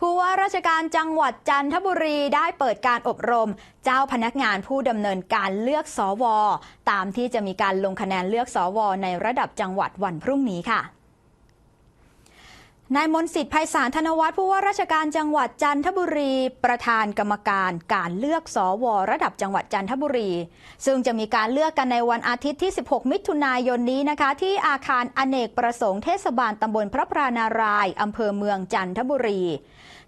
ผู้ว่าราชการจังหวัดจันทบุรีได้เปิดการอบรม เจ้าพนักงานผู้ดำเนินการเลือกสวตามที่จะมีการลงคะแนนเลือกสวในระดับจังหวัดวันพรุ่งนี้ค่ะ นายมนสิทธิ์ไพศาลธนวัฒน์ผู้ว่าราชการจังหวัดจันทบุรี ประธานกรรมการการเลือกสวระดับจังหวัดจันทบุรี ซึ่งจะมีการเลือกกันในวันอาทิตย์ที่ 16 มิถุนายนนี้นะคะ ที่อาคารอเนกประสงค์เทศบาลตำบลพระพรานารายอำเภอเมืองจันทบุรี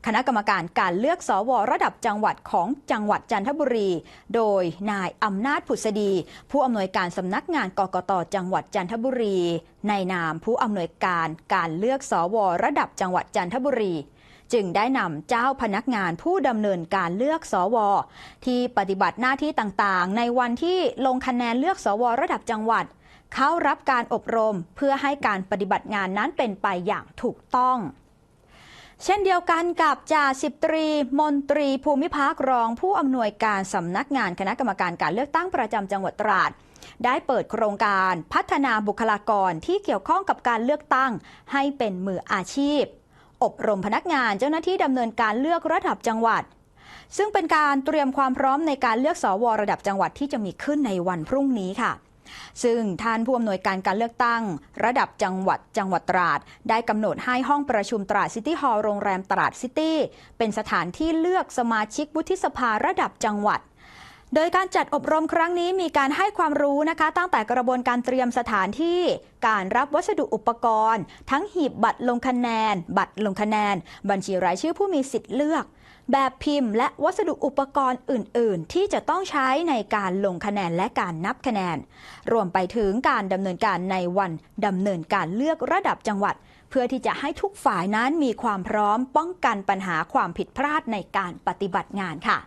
คณะกรรมการการเลือกสวระดับจังหวัดของจังหวัดจันทบุรี โดยนายอำนาจผุษดี ผู้อำนวยการสำนักงานกกตจังหวัดจันทบุรี ในนามผู้อำนวยการการเลือกสวระดับจังหวัดจันทบุรี จึงได้นำเจ้าพนักงานผู้ดำเนินการเลือกสวที่ปฏิบัติหน้าที่ต่างๆ ในวันที่ลงคะแนนเลือกสวระดับจังหวัด เข้ารับการอบรมเพื่อให้การปฏิบัติงานนั้นเป็นไปอย่างถูกต้อง เช่นเดียวกันกับจ่าสิบตรี มนตรีภูมิภาครองผู้อำนวยการสำนักงานคณะกรรมการการเลือกตั้งประจำจังหวัดตราด ได้เปิดโครงการพัฒนาบุคลากรที่เกี่ยวข้องกับการเลือกตั้ง ให้เป็นมืออาชีพ อบรมพนักงานเจ้าหน้าที่ดำเนินการเลือกระดับจังหวัด ซึ่งเป็นการเตรียมความพร้อมในการเลือกสวระดับจังหวัดที่จะมีขึ้นในวันพรุ่งนี้ค่ะ ซึ่งท่านผู้อำนวยการการเลือกตั้ง ระดับจังหวัดจังหวัดตราด ได้กำหนดให้ห้องประชุมตราดซิตี้ฮอลล์โรงแรมตราดซิตี้เป็นสถานที่เลือกสมาชิกวุฒิสภาระดับจังหวัด โดยการจัดอบรมครั้งนี้มีการให้ความรู้นะคะ ตั้งแต่กระบวนการเตรียมสถานที่ การรับวัสดุอุปกรณ์ ทั้งหีบบัตรลงคะแนน บัตรลงคะแนน บัญชีรายชื่อผู้มีสิทธิ์เลือก แบบพิมพ์ และวัสดุอุปกรณ์อื่น ๆ ที่จะต้องใช้ในการลงคะแนนและการนับคะแนน รวมไปถึงการดำเนินการในวันดำเนินการเลือกระดับจังหวัด เพื่อที่จะให้ทุกฝ่ายนั้นมีความพร้อมป้องกันปัญหาความผิดพลาดในการปฏิบัติงานค่ะ